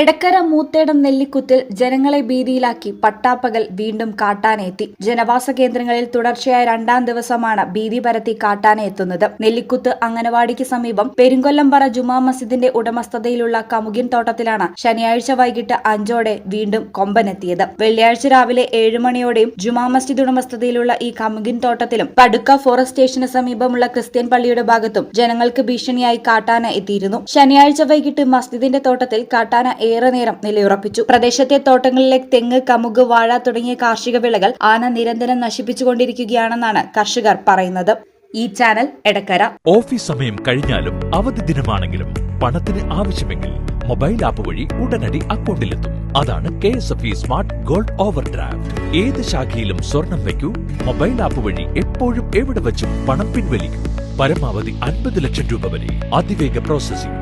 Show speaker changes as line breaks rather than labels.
എടക്കര മൂത്തേടം നെല്ലിക്കുത്തിൽ ജനങ്ങളെ ഭീതിയിലാക്കി പട്ടാപ്പകൽ വീണ്ടും കാട്ടാനെത്തി. ജനവാസ കേന്ദ്രങ്ങളിൽ തുടർച്ചയായ രണ്ടാം ദിവസമാണ് ഭീതി പരത്തി കാട്ടാനെത്തുന്നത്. നെല്ലിക്കുത്ത് അംഗനവാടിക്ക് സമീപം പെരുങ്കൊല്ലംപറ ജുമാ മസ്ജിദിന്റെ ഉടമസ്ഥതയിലുള്ള കമുകിൻ തോട്ടത്തിലാണ് ശനിയാഴ്ച വൈകിട്ട് അഞ്ചോടെ വീണ്ടും കൊമ്പനെത്തിയത്. വെള്ളിയാഴ്ച രാവിലെ മണിയോടെയും ജുമാ മസ്ജിദ് ഉടമസ്ഥതയിലുള്ള ഈ കമുകിൻ തോട്ടത്തിലും പടുക്ക ഫോറസ്റ്റ് സ്റ്റേഷന് സമീപമുള്ള ക്രിസ്ത്യൻ പള്ളിയുടെ ഭാഗത്തും ജനങ്ങൾക്ക് ഭീഷണിയായി കാട്ടാന എത്തിയിരുന്നു. ശനിയാഴ്ച വൈകിട്ട് മസ്ജിദിന്റെ തോട്ടത്തിൽ കാട്ടാന ഏറെ നേരം നിലയുറപ്പിച്ചു. പ്രദേശത്തെ തോട്ടങ്ങളിലെ തെങ്ങ് കമുക് വാഴ തുടങ്ങിയ കാർഷിക വിളകൾ ആന നിരന്തരം നശിപ്പിച്ചുകൊണ്ടിരിക്കുകയാണെന്നാണ് കർഷകർ പറയുന്നത്. ഈ ചാനൽ എടക്കര.
ഓഫീസ് സമയം കഴിഞ്ഞാലും അവധി ദിനമാണെങ്കിലും പണത്തിന് ആവശ്യമെങ്കിൽ മൊബൈൽ ആപ്പ് വഴി ഉടനടി അക്കൗണ്ടിലെത്തും. അതാണ് K S F E smart gold overdraft ഏത് ശാഖയിലും സ്വർണം വയ്ക്കൂ. മൊബൈൽ ആപ്പ് വഴി എപ്പോഴും എവിടെ വെച്ചും പണം പിൻവലിക്കൂ. പരമാവധി അൻപത് ലക്ഷം രൂപ വരെ അതിവേഗ processing